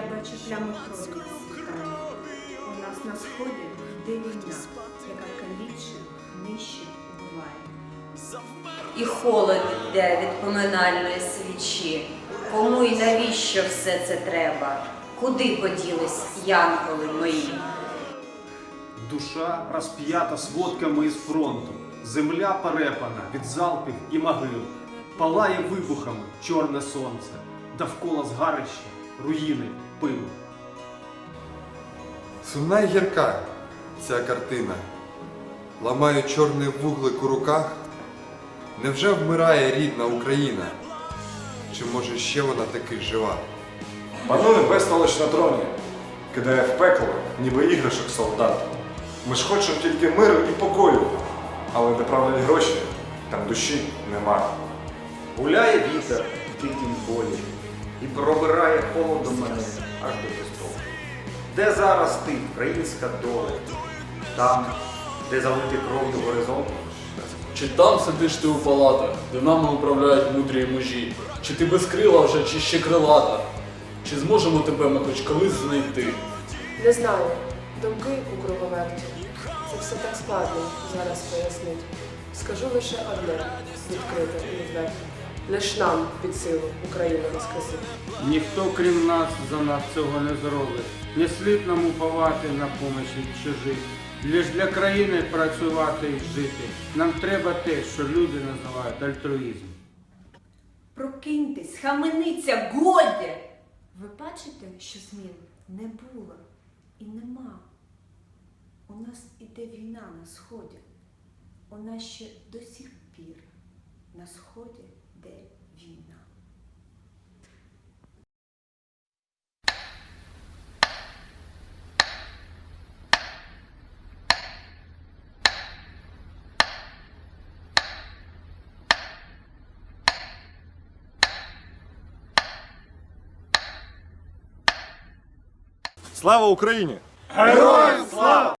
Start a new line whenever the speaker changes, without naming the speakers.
наче плями крові на. У нас на сході йде війна, яка калічить, нищить, убиває.
І холод йде від поминальної свічі. Кому і навіщо все це треба? Куди поділись янголи мої?
Душа розп'ята сводками із фронту, земля перепана від залпів і могил, палає вибухами чорне сонце, довкола згарища, руїни, пил.
Сумна й гірка ця картина. Ламаю чорний вуглик у руках. Невже вмирає рідна Україна? Чи може ще вона таки жива?
Панує безстолоч на троні, кидає в пекло, ніби іграшок солдат. Ми ж хочемо тільки миру і покою, але де правлять гроші, там душі нема.
Гуляє вітер в дикім полі і пробирає холодом мене аж до пістолу. Де зараз ти, українська доля? Там, де залитий кров'ю горизонт?
Чи там сидиш ти у палатах, де нами управляють мудрі мужі? Чи ти без крила вже, чи ще крилата? Чи зможемо тебе ми хоч колись знайти?
Не знаю. Думки у круговерті. Це все так складно зараз пояснити. Скажу лише одне відкрите і відверто. Лиш нам під силу Україну розказати.
Ніхто крім нас за нас цього не зробить. Не слід нам уповати на помощь чужих. Лиш для країни працювати і жити. Нам треба те, що люди називають альтруїзм.
Прокиньтесь, хамениться, годі! Ви бачите, що змін не було і нема. У нас іде війна на сході. У нас ще до сих пір на сході йде війна.
Слава Україні!
Героям слава!